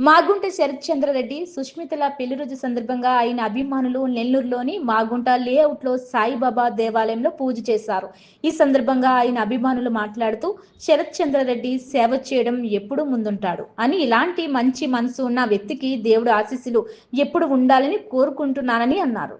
మాగుంట శరత్ చంద్రరెడ్డి సుష్మితల పెళ్ళి రోజు సందర్భంగా ఆయన అభిమానులు నెల్లూరులోని మాగుంట లేఅవుట్లో సాయిబాబా దేవాలయంలో పూజ చేశారు. ఈ సందర్భంగా ఆయన అభిమానులు మాట్లాడుతూ శరత్ చంద్రరెడ్డి సేవ చేయడం ఎప్పుడూ ముందుంటాడు అని ఇలాంటి మంచి మనసు ఉన్న వ్యక్తికి దేవుడు ఆశీస్సులు ఎప్పుడు ఉండాలని కోరుకుంటున్నానని అన్నారు.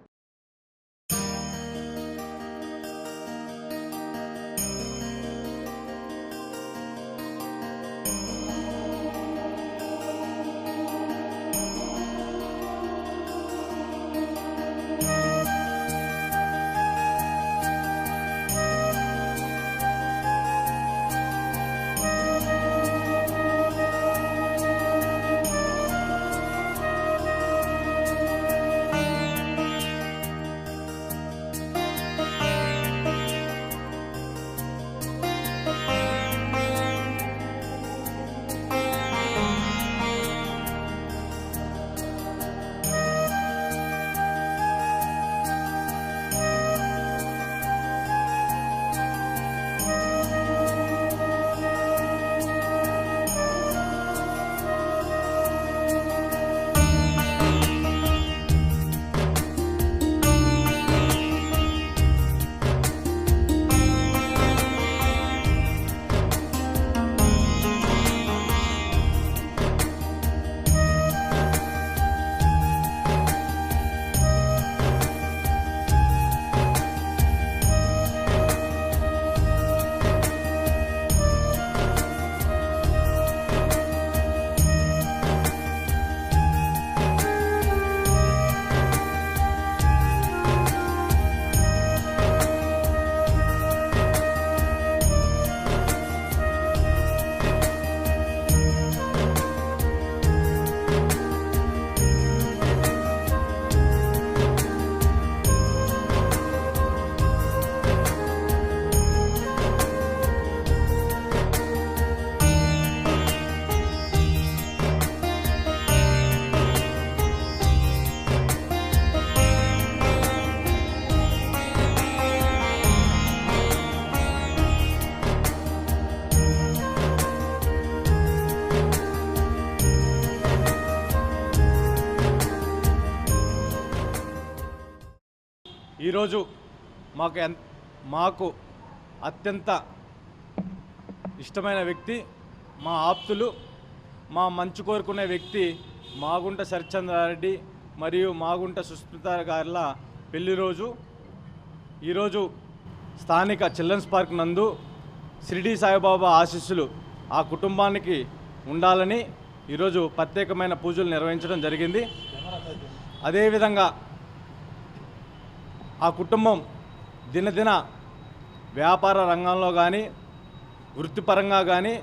ఈరోజు మాకు మాకు అత్యంత ఇష్టమైన వ్యక్తి మా ఆప్తులు మా మంచు కోరుకునే వ్యక్తి మాగుంట శరత్చంద్రారెడ్డి మరియు మాగుంట సుస్మిత గారిల పెళ్ళి రోజు. ఈరోజు స్థానిక చిల్డ్రన్స్ పార్క్ నందు షిరిడి సాయిబాబా ఆశీస్సులు ఆ కుటుంబానికి ఉండాలని ఈరోజు ప్రత్యేకమైన పూజలు నిర్వహించడం జరిగింది. అదేవిధంగా ఆ కుటుంబం దినదిన వ్యాపార రంగంలో కానీ వృత్తిపరంగా కానీ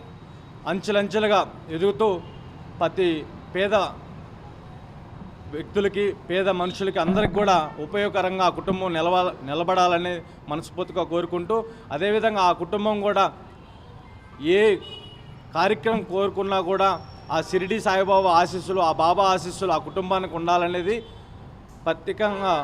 అంచెలంచెలుగా ఎదుగుతూ ప్రతి పేద వ్యక్తులకి పేద మనుషులకి అందరికి కూడా ఉపయోగకరంగా ఆ కుటుంబం నిలవ నిలబడాలని మనస్ఫూర్తిగా కోరుకుంటూ అదేవిధంగా ఆ కుటుంబం కూడా ఏ కార్యక్రమం కోరుకున్నా కూడా ఆ షిరిడి సాయిబాబా ఆశీస్సులు ఆ బాబా ఆశీస్సులు ఆ కుటుంబానికి ఉండాలనేది ప్రత్యేకంగా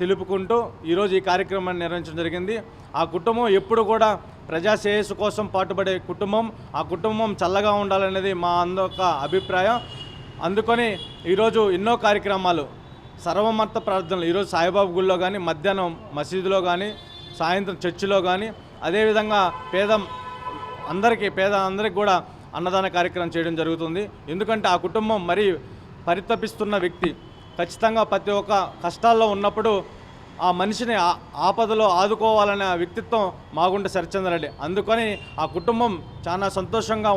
తెలుపుకుంటూ ఈరోజు ఈ కార్యక్రమాన్ని నిర్వహించడం జరిగింది. ఆ కుటుంబం ఎప్పుడు కూడా ప్రజా శ్రేయస్సు కోసం పాటుపడే కుటుంబం. ఆ కుటుంబం చల్లగా ఉండాలనేది మా అందొక అభిప్రాయం. అందుకని ఈరోజు ఎన్నో కార్యక్రమాలు సర్వమత ప్రార్థనలు ఈరోజు సాయిబాబు గుళ్ళో కానీ మధ్యాహ్నం మసీదులో కానీ సాయంత్రం చర్చిలో కానీ అదేవిధంగా పేద అందరికీ పేద అందరికి కూడా అన్నదాన కార్యక్రమం చేయడం జరుగుతుంది. ఎందుకంటే ఆ కుటుంబం మరీ పరితపిస్తున్న వ్యక్తి. ఖచ్చితంగా ప్రతి ఒక్క కష్టాల్లో ఉన్నప్పుడు ఆ మనిషిని ఆ- ఆపదలో ఆదుకోవాలనే వ్యక్తిత్వం మాగుంట శరచంద్రరెడ్డి అందుకని ఆ కుటుంబం చాలా సంతోషంగా